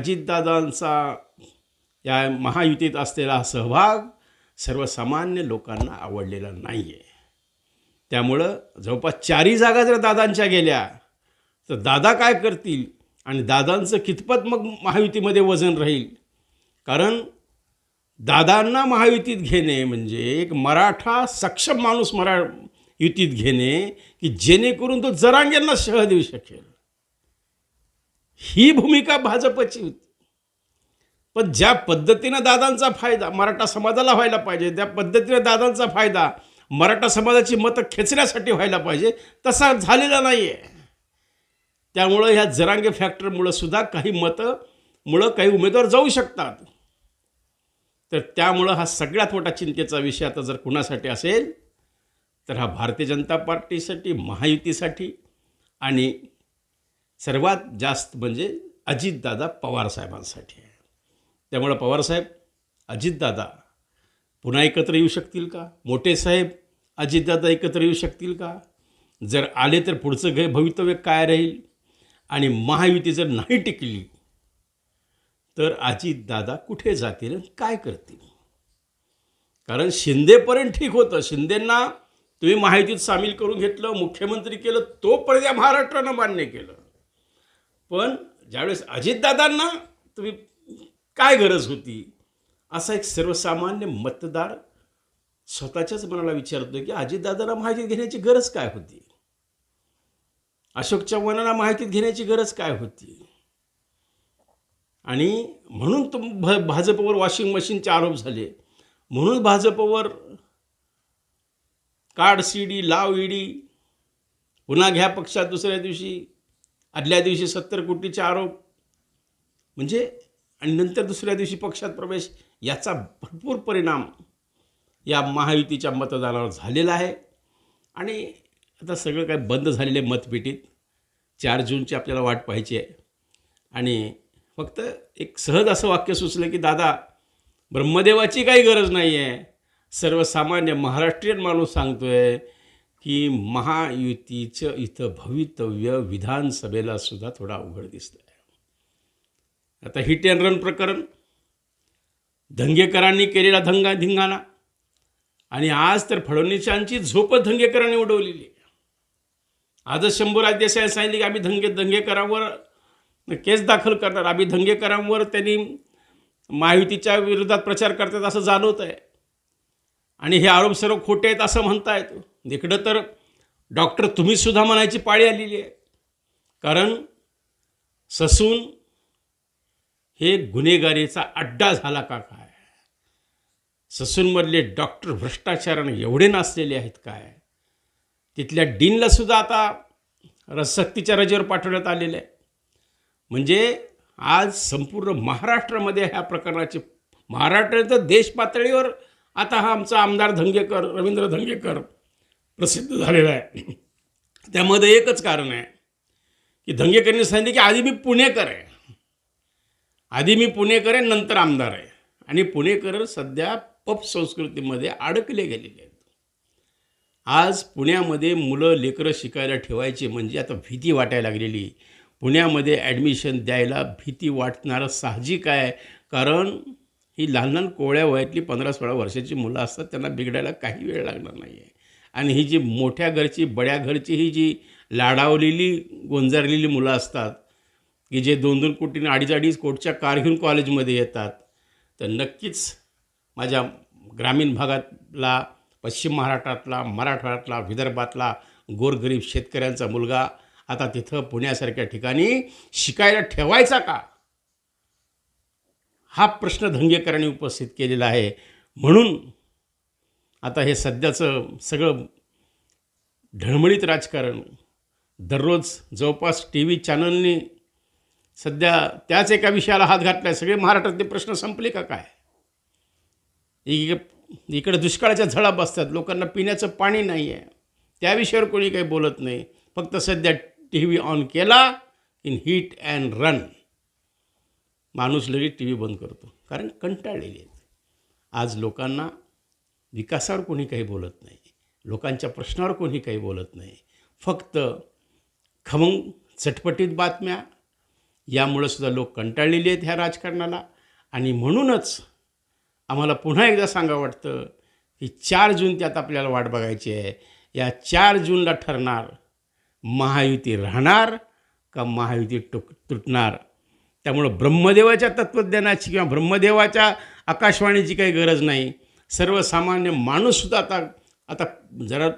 अजितदादांचा या महायुतीत असलेला हा सहभाग सर्वसामान्य लोकांना आवडलेला नाही आहे त्यामुळं जवळपास चारही जागा जर दादांच्या गेल्या तर दादा काय करतील आणि दादांचं कितपत मग महायुतीमध्ये वजन राहील? कारण दादांना महायुतीत घेणे म्हणजे एक मराठा सक्षम माणूस मरा युतीत घेणे की जेणेकरून तो जरांगेंना शह देऊ शकेल. ही भूमिका भाजपची होती. पण ज्या पद्धतीनं दादांचा फायदा मराठा समाजाला व्हायला पाहिजे त्या पद्धतीनं दादांचा फायदा मराठा समाजाची मतं खेचण्यासाठी व्हायला पाहिजे तसा झालेला नाही आहे त्यामुळं ह्या जरांगे फॅक्टरमुळं सुद्धा काही मतं मुळं काही उमेदवार जाऊ शकतात. तर त्यामुळं हा सगळ्यात मोठा चिंतेचा विषय आता जर कुणासाठी असेल तर हा भारतीय जनता पार्टीसाठी महायुतीसाठी आणि सर्वात जास्त म्हणजे अजितदादा पवारसाहेबांसाठी आहे. त्यामुळं पवारसाहेब अजितदादा पुन्हा एकत्र येऊ शकतील का? मोठे साहेब अजितदादा एकत्र येऊ शकतील का? जर आले तर पुढचं घ भवितव्य काय राहील? आणि महायुती जर नाही टिकली तर अजितदादा कुठे जातील आणि काय करतील? कारण शिंदेपर्यंत ठीक होतं. शिंदेंना तुम्ही माहितीत सामील करून घेतलं मुख्यमंत्री केलं तोपर्यंत या महाराष्ट्रानं मान्य केलं. पण ज्यावेळेस अजितदादांना तुम्ही काय गरज होती असा एक सर्वसामान्य मतदार स्वतःच्याच मनाला विचारतो की अजितदादांना माहिती घेण्याची गरज काय होती? अशोक चव्हाणांना माहितीत घेण्याची गरज काय होती? आणि म्हणून तुम भ भाजपवर वॉशिंग मशीनचे आरोप झाले. म्हणून भाजपवर कार्ड सी डी लाव ईडी पुन्हा घ्या पक्षात दुसऱ्या दिवशी. आदल्या दिवशी सत्तर कोटीचे आरोप. म्हणजे आणि नंतर दुसऱ्या दिवशी पक्षात प्रवेश याचा भरपूर परिणाम या महायुतीच्या मतदानावर झालेला आहे. आणि आता सगळं काय बंद झालेले मतपेटीत चार जूनची आपल्याला वाट पाहायची आहे. आणि फक्त एक सहज असं वाक्य सुचलं की दादा ब्रह्मदेवाची काही गरज नाही आहे सर्वसामान्य महाराष्ट्रीयन माणूस सांगतो आहे की महायुतीचं इथं भवितव्य विधानसभेला सुद्धा थोडा अवघड दिसतं आहे आता हिट अँड रन प्रकरण. धंगेकरांनी केलेला धंगा धिंगाणा. आणि आज तर फडणवीसांची झोपच धंगेकरांनी उडवलेली. आहे आजच शंभू राज्यसाहेब सांगितले की आम्ही धंगे धंगेकरांवर केस दाखल करणार. आम्ही धंगेकरांवर त्यांनी महायुतीच्या विरोधात प्रचार करतात असं जाणवत आहे आणि हे आरोप सर्व खोटे आहेत असं म्हणतायत. इकडं तर डॉक्टर तुम्हीसुद्धा म्हणायची पाळी आलेली आहे. कारण ससून हे गुन्हेगारीचा अड्डा झाला का काय? ससूनमधले डॉक्टर भ्रष्टाचारानं एवढे नाचलेले आहेत काय? तिथल्या डीनला सुद्धा आता रसक्तीच्या रजेवर पाठवण्यात आलेलं आहे. म्हणजे आज संपूर्ण महाराष्ट्रामध्ये ह्या प्रकरणाची महाराष्ट्र तर देश पातळीवर आता हा आमचा आमदार धंगेकर रवींद्र धंगेकर प्रसिद्ध झालेला आहे. त्यामध्ये एकच कारण आहे की धंगेकरांनी सांगितले की आधी मी पुणेकर आहे. आधी मी पुणेकर आहे नंतर आमदार आहे. आणि पुणेकर सध्या पप संस्कृतीमध्ये अडकले गेलेले आहेत. आज पुण्यामध्ये मुलं लेकरं शिकायला ठेवायची म्हणजे आता भीती वाटायला लागलेली. पुण्यामध्ये ॲडमिशन द्यायला भीती वाटणारं साहजिक आहे. कारण ही लहान लहान कोवळ्या वयातली पंधरा सोळा वर्षाची मुलं असतात त्यांना बिघडायला काही वेळ लागणार नाही आहे आणि ही जी मोठ्या घरची बड्या घरची ही जी लाडावलेली गोंजारलेली मुलं असतात की जे दोन दोन कोटी अडीच अडीच कोटच्या कार घेऊन कॉलेजमध्ये येतात तर नक्कीच माझ्या ग्रामीण भागातला पश्चिम महाराष्ट्रातला मराठवाड्यातला विदर्भातला गोरगरीब शेतकऱ्यांचा मुलगा आता तिथं पुण्यासारख्या ठिकाणी शिकायला ठेवायचा का? हा प्रश्न धंगेकरांनी उपस्थित केलेला आहे. म्हणून आता हे सध्याचं सगळं ढळमळीत राजकारण दररोज जवळपास टी व्ही चॅनलनी सध्या त्याच एका विषयाला हात घातला आहे सगळे महाराष्ट्रातले प्रश्न संपले का काय? इक इकडे दुष्काळाच्या झळा बसतात. लोकांना पिण्याचं पाणी नाही आहे त्या विषयावर कोणी काही बोलत नाही. फक्त सध्या टी व्ही ऑन केला इन हीट अँड रन. माणूस लगेच टी व्ही बंद करतो. कारण कंटाळलेले आहेत. आज लोकांना विकासावर कोणी काही बोलत नाही. लोकांच्या प्रश्नावर कोणी काही बोलत नाही. फक्त खमंग चटपटीत बातम्या यामुळं सुद्धा लोक कंटाळलेले आहेत ह्या राजकारणाला. आणि म्हणूनच आम्हाला पुन्हा एकदा सांगावं वाटतं की चार जून त्यात आपल्याला वाट बघायची आहे. या चार जूनला ठरणार महायुती राहणार का महायुती टुक तुटणार? त्यामुळं ब्रह्मदेवाच्या तत्त्वज्ञानाची किंवा ब्रह्मदेवाच्या आकाशवाणीची काही गरज नाही. सर्वसामान्य माणूससुद्धा आता आता जरा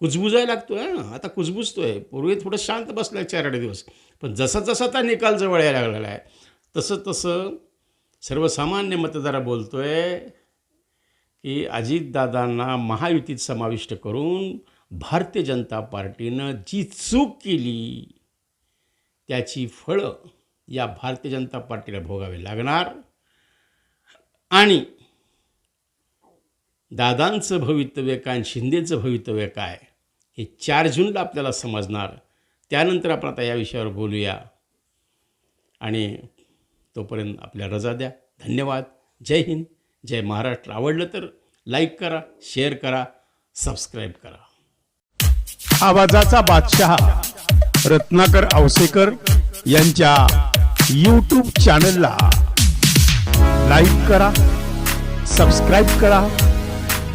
कुजबुजायला लागतो आहे ना आता कुजबुजतो आहे पूर्वी थोडं शांत बसलं आहे चार आठ दिवस. पण जसा जसा आता निकाल जवळ यायला लागलेला आहे तसं तसं सर्वसामान्य मतदार बोलतो आहे की अजितदादांना महायुतीत समाविष्ट करून भारतीय जनता पार्टीनं जी चूक केली त्याची फळं या भारतीय जनता पार्टीला भोगावी लागणार. आणि दादांचं भवितव्य काय आणि शिंदेचं भवितव्य काय हे चार जूनला आपल्याला समजणार. त्यानंतर आपण आता या विषयावर बोलूया. आणि तोपर्यंत आपल्या रजा द्या. धन्यवाद. जय हिंद. जय महाराष्ट्र. आवडलं तर लाईक करा शेअर करा सबस्क्राईब करा. आवाजाचा बादशहा रत्नाकर औसेकर यांच्या यूट्यूब चॅनलला लाईक करा सबस्क्राईब करा.